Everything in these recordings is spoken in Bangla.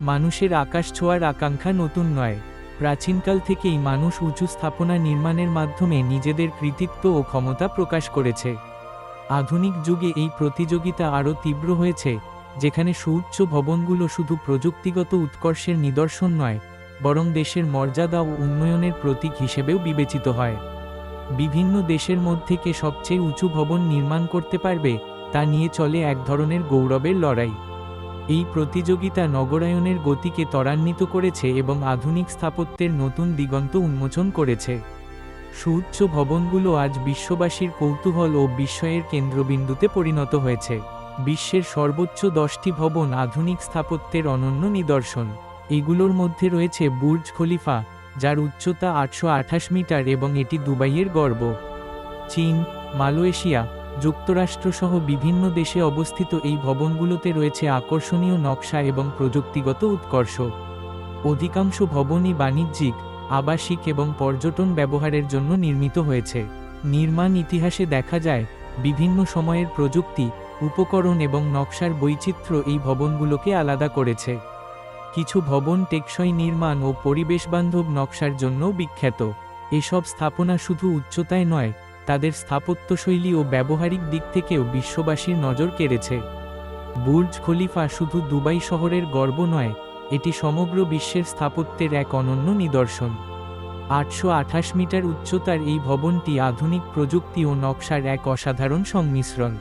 মানুষের আকাশ ছোঁয়ার আকাঙ্ক্ষা নতুন নয়। প্রাচীনকাল থেকেই মানুষ উঁচু স্থাপনা নির্মাণের মাধ্যমে নিজেদের কৃতিত্ব ও ক্ষমতা প্রকাশ করেছে। আধুনিক যুগে এই প্রতিযোগিতা আরও তীব্র হয়েছে, যেখানে সুউচ্চ ভবনগুলো শুধু প্রযুক্তিগত উৎকর্ষের নিদর্শন নয়, বরং দেশের মর্যাদা ও উন্নয়নের প্রতীক হিসেবেও বিবেচিত হয়। বিভিন্ন দেশের মধ্যে কে সবচেয়ে উঁচু ভবন নির্মাণ করতে পারবে, তা নিয়ে চলে এক ধরনের গৌরবের লড়াই। এই প্রতিযোগিতা নগরায়নের গতিকে ত্বরান্বিত করেছে এবং আধুনিক স্থাপত্যের নতুন দিগন্ত উন্মোচন করেছে। সুউচ্চ ভবনগুলো আজ বিশ্ববাসীর কৌতূহল ও বিস্ময়ের কেন্দ্রবিন্দুতে পরিণত হয়েছে। বিশ্বের সর্বোচ্চ দশটি ভবন আধুনিক স্থাপত্যের অনন্য নিদর্শন। এগুলোর মধ্যে রয়েছে বুর্জ খলিফা, যার উচ্চতা আটশো আঠাশ মিটার এবং এটি দুবাইয়ের গর্ব। চীন, মালয়েশিয়া যুক্তরাষ্ট্রসহ বিভিন্ন দেশে অবস্থিত এই ভবনগুলোতে রয়েছে আকর্ষণীয় নকশা এবং প্রযুক্তিগত উৎকর্ষ। অধিকাংশ ভবনই বাণিজ্যিক, আবাসিক এবং পর্যটন ব্যবহারের জন্য নির্মিত হয়েছে। নির্মাণ ইতিহাসে দেখা যায়, বিভিন্ন সময়ের প্রযুক্তি, উপকরণ এবং নকশার বৈচিত্র্য এই ভবনগুলোকে আলাদা করেছে। কিছু ভবন টেকসই নির্মাণ ও পরিবেশবান্ধব নকশার জন্যও বিখ্যাত। এসব স্থাপনা শুধু উচ্চতায় নয় তাদের স্থাপত্যশৈলী ও ব্যবহারিক দিক থেকেও বিশ্ববাসীর নজর কেড়েছে। বুর্জ খলিফা শুধু দুবাই শহরের গর্ব নয়, এটি সমগ্র বিশ্বের স্থাপত্যের এক অনন্য নিদর্শন। আটশো আঠাশ মিটার উচ্চতার এই ভবনটি আধুনিক প্রযুক্তি ও নকশার এক অসাধারণ সংমিশ্রণ।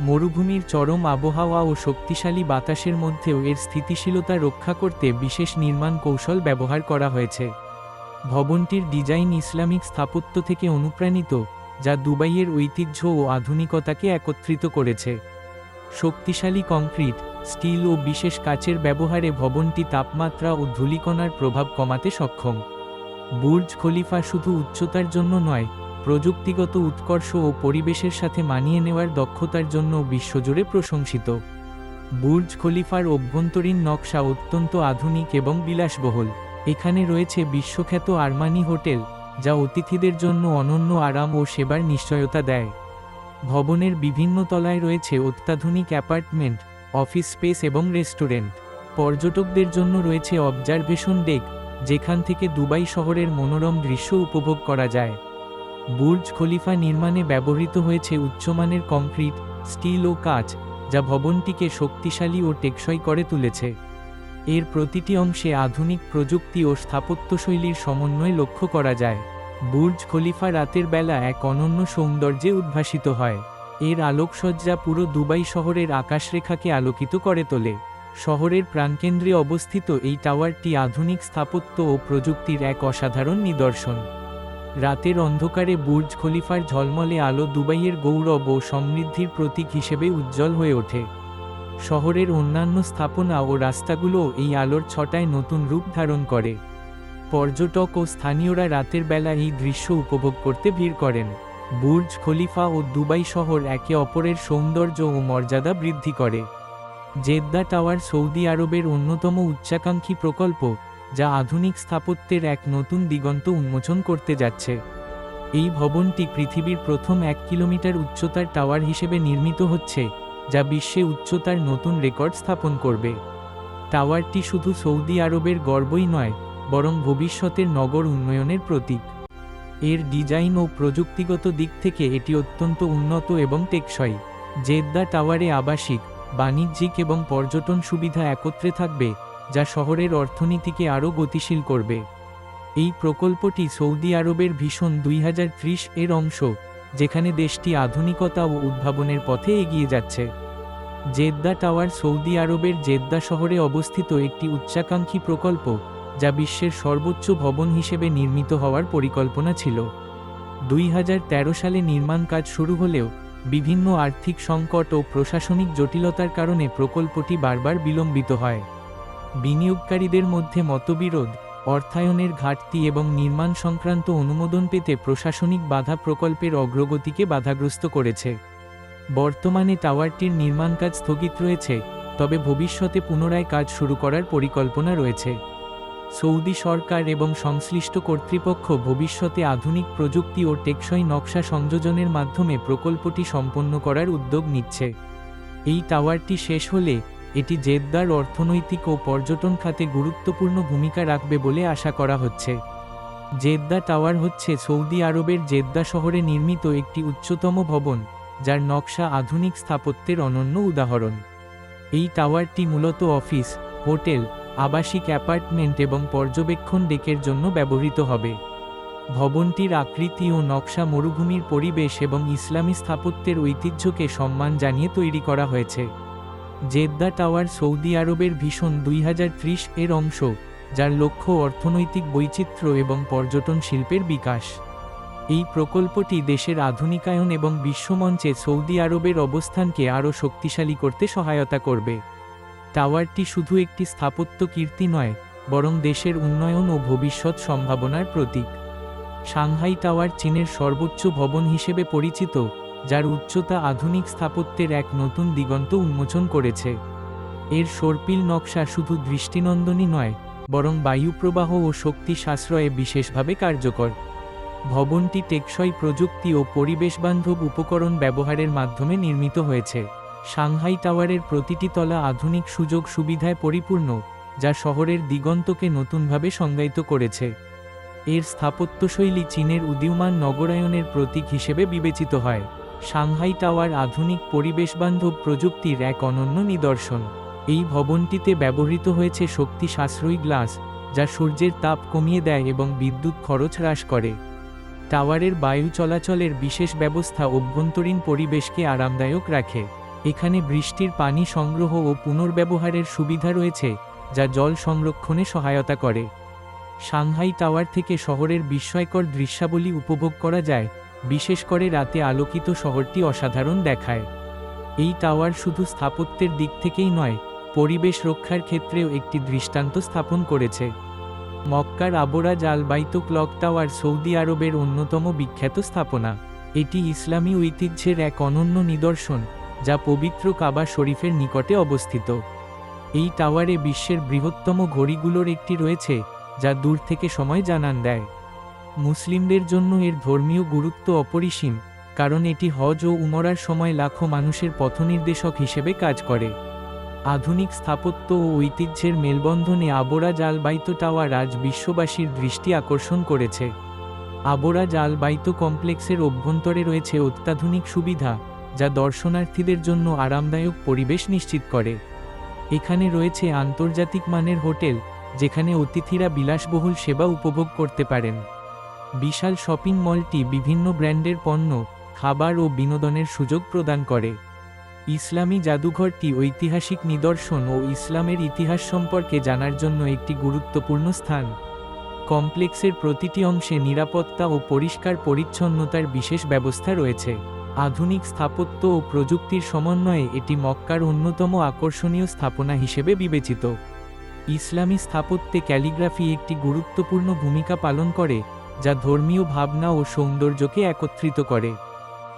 মরুভূমির চরম আবহাওয়া ও শক্তিশালী বাতাসের মধ্যেও এর স্থিতিশীলতা রক্ষা করতে বিশেষ নির্মাণ কৌশল ব্যবহার করা হয়েছে। ভবনটির ডিজাইন ইসলামিক স্থাপত্য থেকে অনুপ্রাণিত যা দুবাইয়ের ঐতিহ্য ও আধুনিকতাকে একত্রিত করেছে। শক্তিশালী কংক্রিট, স্টিল ও বিশেষ কাচের ব্যবহারে ভবনটি তাপমাত্রা ও ধূলিকণার প্রভাব কমাতে সক্ষম। বুর্জ খলিফা শুধু উচ্চতার জন্য নয়, প্রযুক্তিগত উৎকর্ষ ও পরিবেশের সাথে মানিয়ে নেওয়ার দক্ষতার জন্য বিশ্বজুড়ে প্রশংসিত। বুর্জ খলিফার অভ্যন্তরীণ নকশা অত্যন্ত আধুনিক এবং বিলাসবহুল। এখানে রয়েছে বিশ্বখ্যাত আরমানি হোটেল যা অতিথিদের জন্য অনন্য আরাম ও সেবার নিশ্চয়তা দেয়। ভবনের বিভিন্ন তলায় রয়েছে অত্যাধুনিক অ্যাপার্টমেন্ট, অফিস স্পেস এবং রেস্টুরেন্ট। পর্যটকদের জন্য রয়েছে অবজারভেশন ডেক, যেখান থেকে দুবাই শহরের মনোরম দৃশ্য উপভোগ করা যায়। বুর্জ খলিফা নির্মাণে ব্যবহৃত হয়েছে উচ্চমানের কংক্রিট, স্টিল ও কাচ, যা ভবনটিকে শক্তিশালী ও টেকসই করে তুলেছে। এর প্রতিটি অংশে আধুনিক প্রযুক্তি ও স্থাপত্যশৈলীর সমন্বয় লক্ষ্য করা যায়। বুর্জ খলিফা রাতের বেলা এক অনন্য সৌন্দর্যে উদ্ভাসিত হয়। এর আলোকসজ্জা পুরো দুবাই শহরের আকাশরেখাকে আলোকিত করে তোলে। শহরের প্রাণকেন্দ্রে অবস্থিত এই টাওয়ারটি আধুনিক স্থাপত্য ও প্রযুক্তির এক অসাধারণ নিদর্শন। রাতের অন্ধকারে বুর্জ খলিফার ঝলমলে আলো দুবাইয়ের গৌরব ও সমৃদ্ধির প্রতীক হিসেবে উজ্জ্বল হয়ে ওঠে। শহরের অন্যান্য স্থাপনা ও রাস্তাগুলোও এই আলোর ছটায় নতুন রূপ ধারণ করে। পর্যটক ও স্থানীয়রা রাতের বেলা এই দৃশ্য উপভোগ করতে ভিড় করেন। বুর্জ খলিফা ও দুবাই শহর একে অপরের সৌন্দর্য ও মর্যাদা বৃদ্ধি করে। জেদ্দা টাওয়ার সৌদি আরবের অন্যতম উচ্চাকাঙ্ক্ষী প্রকল্প, যা আধুনিক স্থাপত্যের এক নতুন দিগন্ত উন্মোচন করতে যাচ্ছে। এই ভবনটি পৃথিবীর প্রথম এক কিলোমিটার উচ্চতার টাওয়ার হিসেবে নির্মিত হচ্ছে। যা বিশ্বে উচ্চতার নতুন রেকর্ড স্থাপন করবে। টাওয়ারটি শুধু সৌদি আরবের গর্বই নয়, বরং ভবিষ্যতের নগর উন্নয়নের প্রতীক। এর ডিজাইন ও প্রযুক্তিগত দিক থেকে এটি অত্যন্ত উন্নত এবং টেকসই। জেদ্দা টাওয়ারে আবাসিক, বাণিজ্যিক এবং পর্যটন সুবিধা একত্রে থাকবে, যা শহরের অর্থনীতিকে আরও গতিশীল করবে। এই প্রকল্পটি সৌদি আরবের ভীষণ দুই হাজার ত্রিশ এর অংশ। যেখানে দেশটি আধুনিকতা ও উদ্ভাবনের পথে এগিয়ে যাচ্ছে। জেদ্দা টাওয়ার সৌদি আরবের জেদ্দা শহরে অবস্থিত একটি উচ্চাকাঙ্ক্ষী প্রকল্প, যা বিশ্বের সর্বোচ্চ ভবন হিসেবে নির্মিত হওয়ার পরিকল্পনা ছিল। দুই হাজার তেরো সালে নির্মাণ কাজ শুরু হলেও, বিভিন্ন আর্থিক সংকট ও প্রশাসনিক জটিলতার কারণে প্রকল্পটি বারবার বিলম্বিত হয়। বিনিয়োগকারীদের মধ্যে মতবিরোধ অর্থায়নের ঘাটতি এবং নির্মাণ সংক্রান্ত অনুমোদন পেতে প্রশাসনিক বাধা প্রকল্পের অগ্রগতিকে বাধাগ্রস্ত করেছে। বর্তমানে টাওয়ারটির নির্মাণ কাজ স্থগিত রয়েছে, তবে ভবিষ্যতে পুনরায় কাজ শুরু করার পরিকল্পনা রয়েছে। সৌদি সরকার এবং সংশ্লিষ্ট কর্তৃপক্ষ ভবিষ্যতে আধুনিক প্রযুক্তি ও টেকসই নকশা সংযোজনের মাধ্যমে প্রকল্পটি সম্পন্ন করার উদ্যোগ নিচ্ছে। এই টাওয়ারটি শেষ হলে এটি জেদ্দার অর্থনৈতিক ও পর্যটন খাতে গুরুত্বপূর্ণ ভূমিকা রাখবে বলে আশা করা হচ্ছে। জেদ্দা টাওয়ার হচ্ছে সৌদি আরবের জেদ্দা শহরে নির্মিত একটি উচ্চতম ভবন, যার নকশা আধুনিক স্থাপত্যের অনন্য উদাহরণ। এই টাওয়ারটি মূলত অফিস, হোটেল, আবাসিক অ্যাপার্টমেন্ট এবং পর্যবেক্ষণ ডেকের জন্য ব্যবহৃত হবে। ভবনটির আকৃতি ও নকশা মরুভূমির পরিবেশ এবং ইসলামী স্থাপত্যের ঐতিহ্যকে সম্মান জানিয়ে তৈরি করা হয়েছে। জেদ্দা টাওয়ার সৌদি আরবের ভীষণ দুই হাজার ত্রিশ এর অংশ, যার লক্ষ্য অর্থনৈতিক বৈচিত্র্য এবং পর্যটন শিল্পের বিকাশ। এই প্রকল্পটি দেশের আধুনিকায়ন এবং বিশ্বমঞ্চে সৌদি আরবের অবস্থানকে আরও শক্তিশালী করতে সহায়তা করবে। টাওয়ারটি শুধু একটি স্থাপত্য কীর্তি নয়, বরং দেশের উন্নয়ন ও ভবিষ্যৎ সম্ভাবনার প্রতীক। সাংহাই টাওয়ার চীনের সর্বোচ্চ ভবন হিসেবে পরিচিত যার উচ্চতা আধুনিক স্থাপত্যের এক নতুন দিগন্ত উন্মোচন করেছে। এর সর্পিল নকশা শুধু দৃষ্টিনন্দনই নয়, বরং বায়ুপ্রবাহ ও শক্তি সাশ্রয়ে বিশেষভাবে কার্যকর। ভবনটি টেকসই প্রযুক্তি ও পরিবেশবান্ধব উপকরণ ব্যবহারের মাধ্যমে নির্মিত হয়েছে। সাংহাই টাওয়ারের প্রতিটি তলা আধুনিক সুযোগ সুবিধায় পরিপূর্ণ, যা শহরের দিগন্তকে নতুনভাবে সংজ্ঞায়িত করেছে। এর স্থাপত্যশৈলী চীনের উদীয়মান নগরায়নের প্রতীক হিসেবে বিবেচিত হয়। সাংহাই টাওয়ার আধুনিক পরিবেশবান্ধব প্রযুক্তির এক অনন্য নিদর্শন। এই ভবনটিতে ব্যবহৃত হয়েছে শক্তি সাশ্রয়ী গ্লাস, যা সূর্যের তাপ কমিয়ে দেয় এবং বিদ্যুৎ খরচ হ্রাস করে। টাওয়ারের বায়ু চলাচলের বিশেষ ব্যবস্থা অভ্যন্তরীণ পরিবেশকে আরামদায়ক রাখে। এখানে বৃষ্টির পানি সংগ্রহ ও পুনর্ব্যবহারের সুবিধা রয়েছে, যা জল সংরক্ষণে সহায়তা করে। সাংহাই টাওয়ার থেকে শহরের বিস্ময়কর দৃশ্যাবলী উপভোগ করা যায় বিশেষ করে রাতে আলোকিত শহরটি অসাধারণ দেখায়। এই টাওয়ার শুধু স্থাপত্যের দিক থেকেই নয়, পরিবেশ রক্ষার ক্ষেত্রেও একটি দৃষ্টান্ত স্থাপন করেছে। মক্কার Abraj Al Bait clock tower Saudi আরবের অন্যতম বিখ্যাত স্থাপনা। এটি ইসলামী ঐতিহ্যের এক অনন্য নিদর্শন, যা পবিত্র কাবা শরীফের নিকটে অবস্থিত। এই টাওয়ারে বিশ্বের বৃহত্তম ঘড়িগুলোর একটি রয়েছে, যা দূর থেকে সময় জানান দেয়। মুসলিমদের জন্য এর ধর্মীয় গুরুত্ব অপরিসীম, কারণ এটি হজ ও উমরার সময় লাখো মানুষের পথনির্দেশক হিসেবে কাজ করে। আধুনিক স্থাপত্য ও ঐতিহ্যের মেলবন্ধনে আবোরাজ আলবাইতো টাওয়ার আজ বিশ্ববাসীর দৃষ্টি আকর্ষণ করেছে। আবোরাজ আলবাইতো কমপ্লেক্সের অভ্যন্তরে রয়েছে অত্যাধুনিক সুবিধা, যা দর্শনার্থীদের জন্য আরামদায়ক পরিবেশ নিশ্চিত করে। এখানে রয়েছে আন্তর্জাতিক মানের হোটেল, যেখানে অতিথিরা বিলাসবহুল সেবা উপভোগ করতে পারেন। বিশাল শপিং মলটি বিভিন্ন ব্র্যান্ডের পণ্য, খাবার ও বিনোদনের সুযোগ প্রদান করে। ইসলামী জাদুঘরটি ঐতিহাসিক নিদর্শন ও ইসলামের ইতিহাস সম্পর্কে জানার জন্য একটি গুরুত্বপূর্ণ স্থান। কমপ্লেক্সের প্রতিটি অংশে নিরাপত্তা ও পরিষ্কার পরিচ্ছন্নতার বিশেষ ব্যবস্থা রয়েছে। আধুনিক স্থাপত্য ও প্রযুক্তির সমন্বয়ে এটি মক্কার অন্যতম আকর্ষণীয় স্থাপনা হিসেবে বিবেচিত। ইসলামী স্থাপত্যে ক্যালিগ্রাফি একটি গুরুত্বপূর্ণ ভূমিকা পালন করে। যা ধর্মীয় ভাবনা ও সৌন্দর্যকে একত্রিত করে।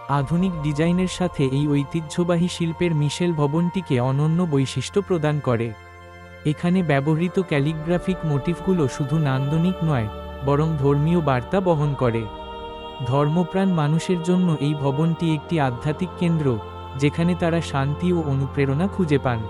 আধুনিক ডিজাইনের সাথে এই ঐতিহ্যবাহী শিল্পের মিশেল ভবনটিকে অনন্য বৈশিষ্ট্য প্রদান করে। এখানে ব্যবহৃত ক্যালিগ্রাফিক মোটিফগুলো শুধু নান্দনিক নয়, বরং ধর্মীয় বার্তা বহন করে। ধর্মপ্রাণ মানুষের জন্য এই ভবনটি একটি আধ্যাত্মিক কেন্দ্র, যেখানে তারা শান্তি ও অনুপ্রেরণা খুঁজে পান।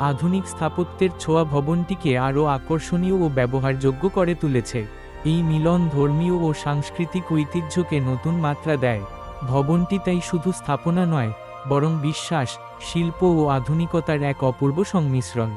আধুনিক স্থাপত্যের ছোঁয়া ভবনটিকে আরও আকর্ষণীয় ও ব্যবহারযোগ্য করে তুলেছে। এই মিলন ধর্মীয় ও সাংস্কৃতিক ঐতিহ্যকে নতুন মাত্রা দেয়। ভবনটি তাই শুধু স্থাপনা নয়, বরং বিশ্বাস, শিল্প ও আধুনিকতার এক অপূর্ব সংমিশ্রণ।